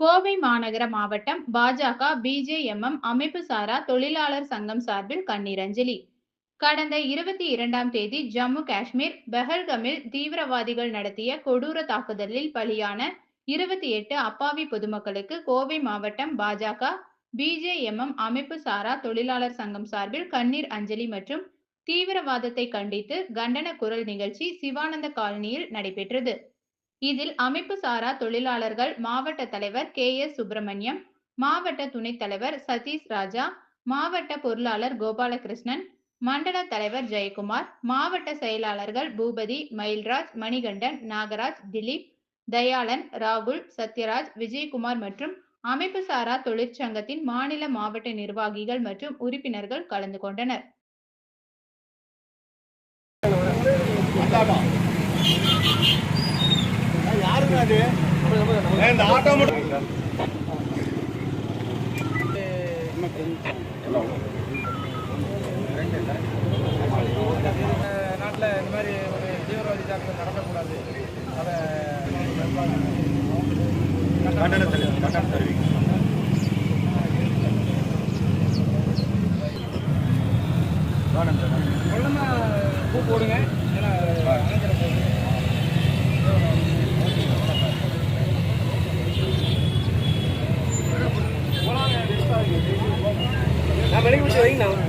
கோவை மாநகர மாவட்டம் பாஜக பிஜேஎம்எம் அமைப்பு சாரா தொழிலாளர் சங்கம் சார்பில் கண்ணீர் அஞ்சலி கடந்த இருபத்தி இரண்டாம் தேதி ஜம்மு காஷ்மீர் பெஹல்கமில் தீவிரவாதிகள் நடத்திய கொடூர தாக்குதலில் பலியான இருபத்தி எட்டு அப்பாவி பொதுமக்களுக்கு கோவை மாவட்டம் பாஜக பிஜேஎம்எம் அமைப்பு சாரா தொழிலாளர் சங்கம் சார்பில் கண்ணீர் அஞ்சலி மற்றும் தீவிரவாதத்தை கண்டித்து கண்டன குரல் நிகழ்ச்சி சிவானந்த காலனியில் நடைபெற்றது. இதில் அமைப்பு சாரா தொழிலாளர்கள் மாவட்ட தலைவர் கே எஸ் சுப்பிரமணியம் மாவட்ட துணைத் தலைவர் சதீஷ் ராஜா மாவட்ட பொருளாளர் கோபாலகிருஷ்ணன் மண்டல தலைவர் ஜெயக்குமார் மாவட்ட செயலாளர்கள் பூபதி மயில்ராஜ் மணிகண்டன் நாகராஜ் திலீப் தயாளன் ராகுல் சத்யராஜ் விஜயகுமார் மற்றும் அமைப்பு சாரா தொழிற்சங்கத்தின் மாநில மாவட்ட நிர்வாகிகள் மற்றும் உறுப்பினர்கள் கலந்து கொண்டனர் யாருங்க அது இந்த ஆட்டோ மட்டும் நாட்டில் இந்த மாதிரி ஒரு தீவிரவாதி தாக்குதல் நடக்கக்கூடாது அதை கண்டனம் தெரிவி கண்டனம் தெரிவிங்க கொள்ளமாக பூ போடுங்க ஏன்னா நான் வெளியே பிடிச்சி வைங்கண்ணா